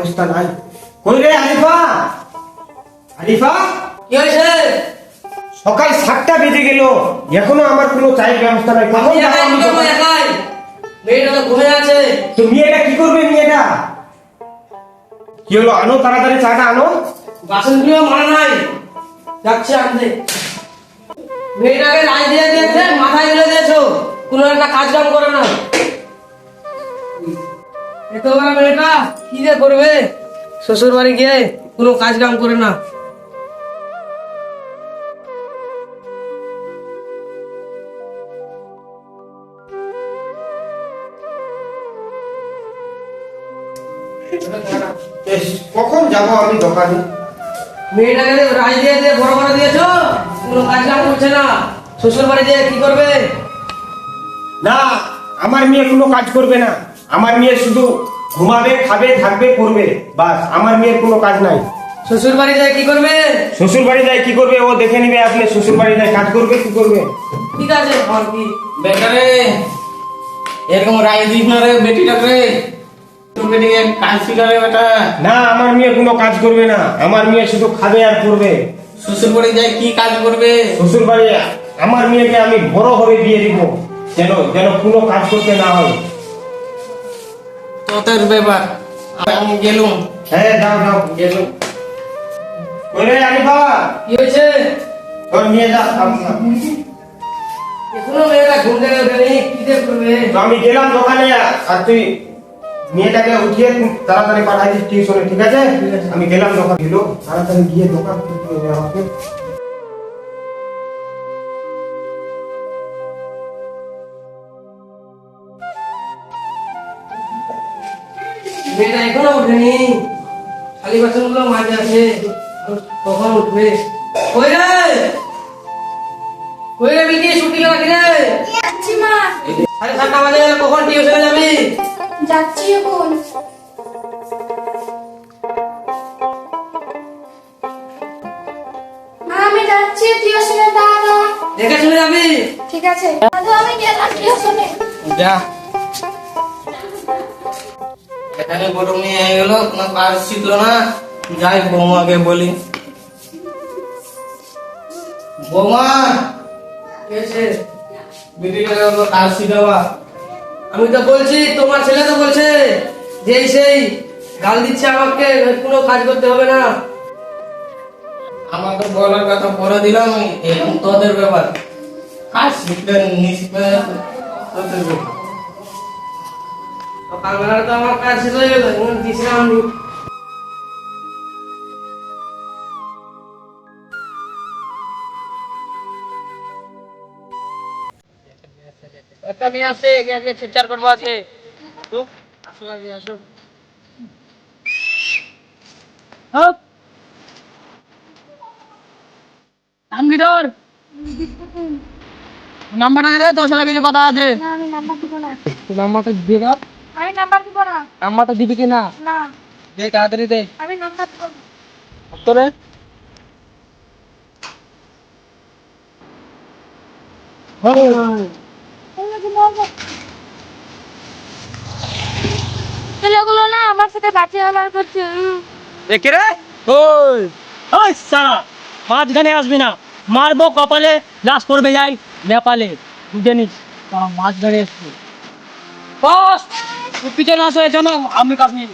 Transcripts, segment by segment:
ব্যবস্থা নাই। কই রে আরিফা? আরিফা? কি হয়েছে? সকাল সাতটা বেজে গেল। এখনও আমার কোনো চায়ের ব্যবস্থা নাই। কখন মেয়েটা তো ঘুমিয়ে আছে। তো মেয়েটা কি করবে মেয়েটা? কি হলো? আনো তাড়াতাড়ি চাটা আনো। বাসনগুলো মনে নাই। যাচ্ছে আনতে। মেয়েটাকে রায় দিয়ে দিয়েছে মাথায় তুলে দিয়েছ। কোনো একটা কাজ কাম করে না। এত বড় মেয়েটা কি যে করবে? শ্বশুর বাড়ি গিয়ে কোনো কাজ কাম করে না। বেশ, কখন যাব আমি দোকানে? মেয়েটাকে রায় দিয়ে দিয়ে বড় করে দিয়েছ কোনো কাজ কাম করছে না। শ্বশুর বাড়ি গিয়ে কি করবে? না আমার মেয়ে কোনো কাজ করবে না। আমার মেয়ে শুধু ঘুমাবে খাবে থাকবে করবে বাস আমার মেয়ের কোনো কাজ নাই। শ্বশুর বাড়ি যায় কি করবে? শ্বশুর বাড়ি যায় কি করবে? ও দেখে নিবে আপনি শ্বশুর বাড়ি যায় কাজ করবে কি করবে? ঠিক আছে আমার কি? বেটারে এরকম রায় দিস না রে বেটিটাকে তোর বেটিকে কাজ শিখাবে বেটা। না আমার মেয়ে কোনো কাজ করবে না। আমার মেয়ে শুধু খাবে আর করবে শ্বশুর বাড়ি যায় কি কাজ করবে? শ্বশুর বাড়ি আমার মেয়েকে আমি বড় হবে বিয়ে দিব। যেন যেন কোনো কাজ করতে না হয়। তোদের ব্যাপার। আমি গেলুম। হ্যাঁ যাও যাও গেলুম। ওরে আরিফা কি হয়েছে? তোর নিয়ে যা এখনও মেয়েটা ঘুম থেকে ওঠেনি কি যে করবে? আমি গেলাম দোকানে আর তুই মেয়েটাকে উঠিয়ে তাড়াতাড়ি পাঠাই দিস টিউশনে ঠিক আছে? আমি গেলাম দোকান। দিল তাড়াতাড়ি গিয়ে দোকান খুলতে হবে আমাকে। মেয়েটা এখনও ওঠেনি খালি বাসনগুলো মাঝে আছে। কখন উঠবে? কই রে কই রে বিকি ছুটি লাগি রে? যাচ্ছি মা। সাড়ে সাতটা বাজে কখন টিউশনে যাবি? যাচ্ছি এখন। আমি যাচ্ছি টিউশনে দাদা। দেখে শুনে যাবি? ঠিক আছে। দাদু আমি গেলাম টিউশনে। যা। এখানে গেল শিখলো না? যাই বৌমাকে বলি। বৌমা আমি তো বলছি, তোমার ছেলে তো বলছে যে সেই গাল দিচ্ছে আমাকে, কোনো কাজ করতে হবে না। আমাকে বলার কথা পরে দিলাম এখন তোদের ব্যাপার। কাজ শিখবে নিশবে তোদের ব্যাপার। তো আমার কাজ শেষ হয়ে গেল এখন দিছিলাম আমি আছে ফিচার করব আছে। আসো, আগে, আসো। নাম্বারটা দে তোর সাথে কিছু কথা আছে। না আমি নাম্বার দিব আমি নাম্বার দিব না। নাম্বারটা দিবি কি না? না। দে তাড়াতাড়ি দে। আমি নাম্বার দিব তোরে। ছেলেগুলো না আমার সাথে বাচ্চা ব্যবহার করছে দেখে রে? ওই ওই সারা মাঝখানে আসবি না। মারবো কপালে লাশ পড়বে যাই নেপালে। বুঝে নিস তারা মাঝখানে এসছে। বস পিছনে আসো এর জন্য আমি কাশ্মীর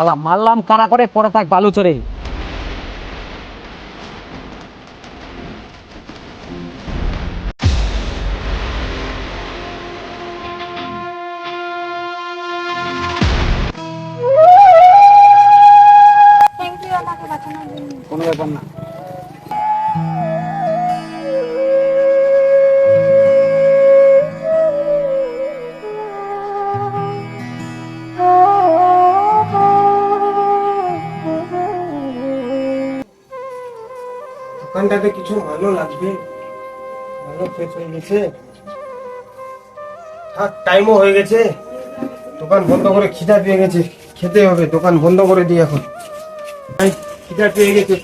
আলা মারলাম কারা করে? পরে থাক বালু চড়ে। কোনো ব্যাপার না। দোকানটাতে কিছু ভালো লাগবে? ভালো শেষ হয়ে গেছে? থাক টাইমও হয়ে গেছে। দোকান বন্ধ করে খিদা পেয়ে গেছে। খেতে হবে, দোকান বন্ধ করে দিই এখন। খিদা পেয়ে গেছে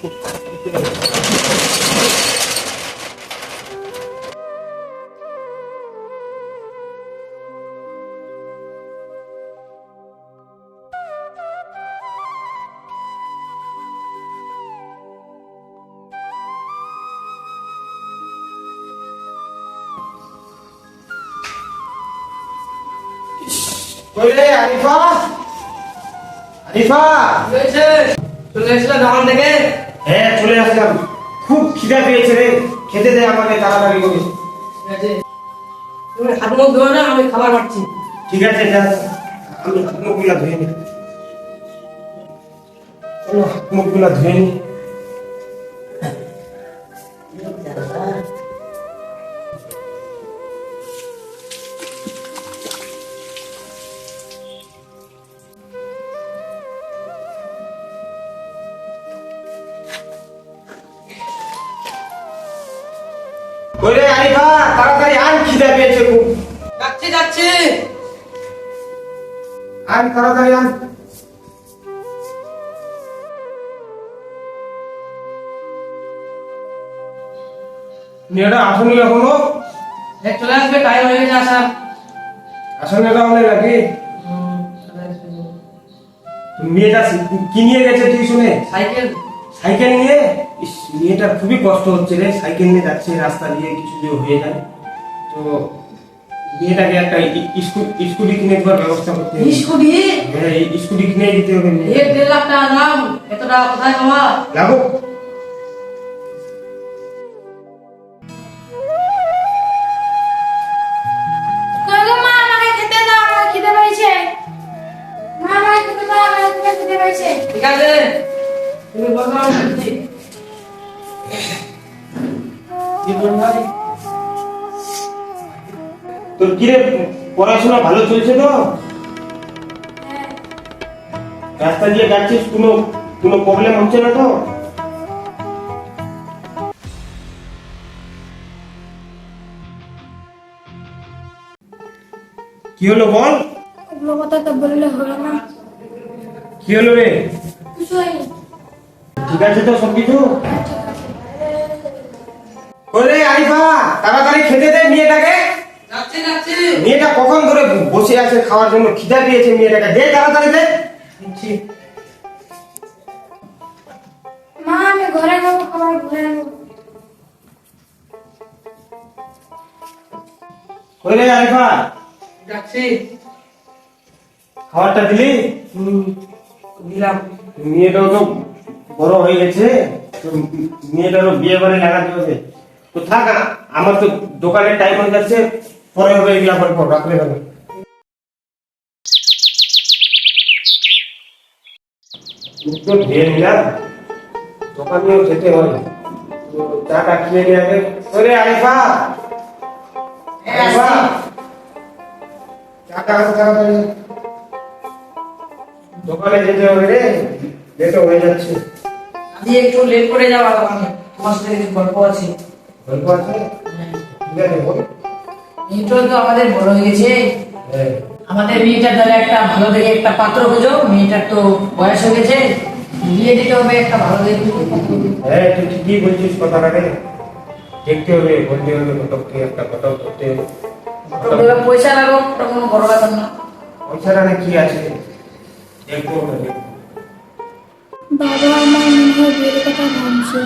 খুব। কই আরিফা আরিফা চলে এসলে দোকান থেকে। হ্যাঁ চলে আসলাম। খুব খিদা পেয়েছে রে। খেতে দে আমাকে তাড়াতাড়ি করে। ঠিক আছে। তুমি হাত মুখ ধোয়া না আমি খাবার পাচ্ছি ঠিক আছে যা। আমি হাত মুখগুলা ধুয়ে নি। চলো হাত মুখগুলা ধুয়ে নি। কই রে আরিফা তাড়াতাড়ি আন খিদা পেয়েছে খুব। যাচ্ছি যাচ্ছি। আন তাড়াতাড়ি আন মেয়েটা আসনি এখনও? চলে আসবে টাইম হয়ে গেছে আসার। আসনে রাউনে নাকি? হুম, চলে আসবে। মেয়েটা কি নিয়ে গেছে টিউশনে? সাইকেল। সাইকেল নিয়ে? ইস, মেয়েটা খুবই কষ্ট হচ্ছে রে। সাইকেল নিয়ে যাচ্ছে রাস্তা দিয়ে কিছু যে হয়ে যায়। তো মেয়েটাকে একটা স্কুটি কিনে দেওয়ার ব্যবস্থা করতে হবে। স্কুটি? হ্যাঁ এই স্কুটি কিনে দিতে হবে এক দেড় লাখ টাকা দাম। এত টাকা কোথায় পাওয়া লাগো কই গো মা আমাকে ভাই? তোর পড়াশোনা ভালো চলছে তো? রাস্তা দিয়ে যাচ্ছিস কোনো কোনো প্রবলেম হচ্ছে না তো? কি হলো বল? ওগুলো কথা তো বললে হলো না। কি হলো রে? ঠিক আছে তো সব কিছু তাড়াতাড়ি খেতে দে মেয়েটাকে। যাচ্ছি যাচ্ছি। মেয়েটা কখন ধরে বসে আছে খাওয়ার জন্য? খিদা পেয়েছে মেয়েটাকে। দে তাড়াতাড়ি দে। মা আমি ঘরে যাব খাবার ঘরে নেব। ওরে আরিফা। যাচ্ছি। খাবারটা দিলি? দিলাম। মেয়েটাও তো বড় হয়ে গেছে। মেয়েটারও বিয়ে বাড়ি লাগাতে হবে। তো থাক আমার তো দোকানের টাইম হয়ে যাচ্ছে পরে হবে এগুলা পর পর রাত্রে হবে। তো নিলাম দোকানেও যেতে হয় তো চাটা খেয়ে নিয়ে আগে ওরে আরিফা! আরিফা! চাটা আনতে দোকানে যেতে হবে রে লেটও হয়ে যাচ্ছে। আজকে একটু লেট করে যাওয়া দোকানে তোমার সাথে কিছু গল্প আছে। গল্প আছে? ঠিক আছে বল। মেয়েটা তো আমাদের বড় হয়ে গেছে। হ্যাঁ। আমাদের মেয়েটার তাহলে একটা ভালো দেখে একটা পাত্র খোঁজো। মেয়েটার তো বয়স হয়ে গেছে। বিয়ে দিতে হবে একটা ভালো দেখে। হ্যাঁ তুই ঠিকই বলছিস কথাটা রে। দেখতে হবে বলতে হবে কটককে একটা কটক করতে হবে। পয়সা লাগো ওটা কোনো বড় ব্যাপার না। পয়সাটা কি আছে? দেখব দেখব। বাবা আমার মনে হয় বিয়ের কথা ভাবছে।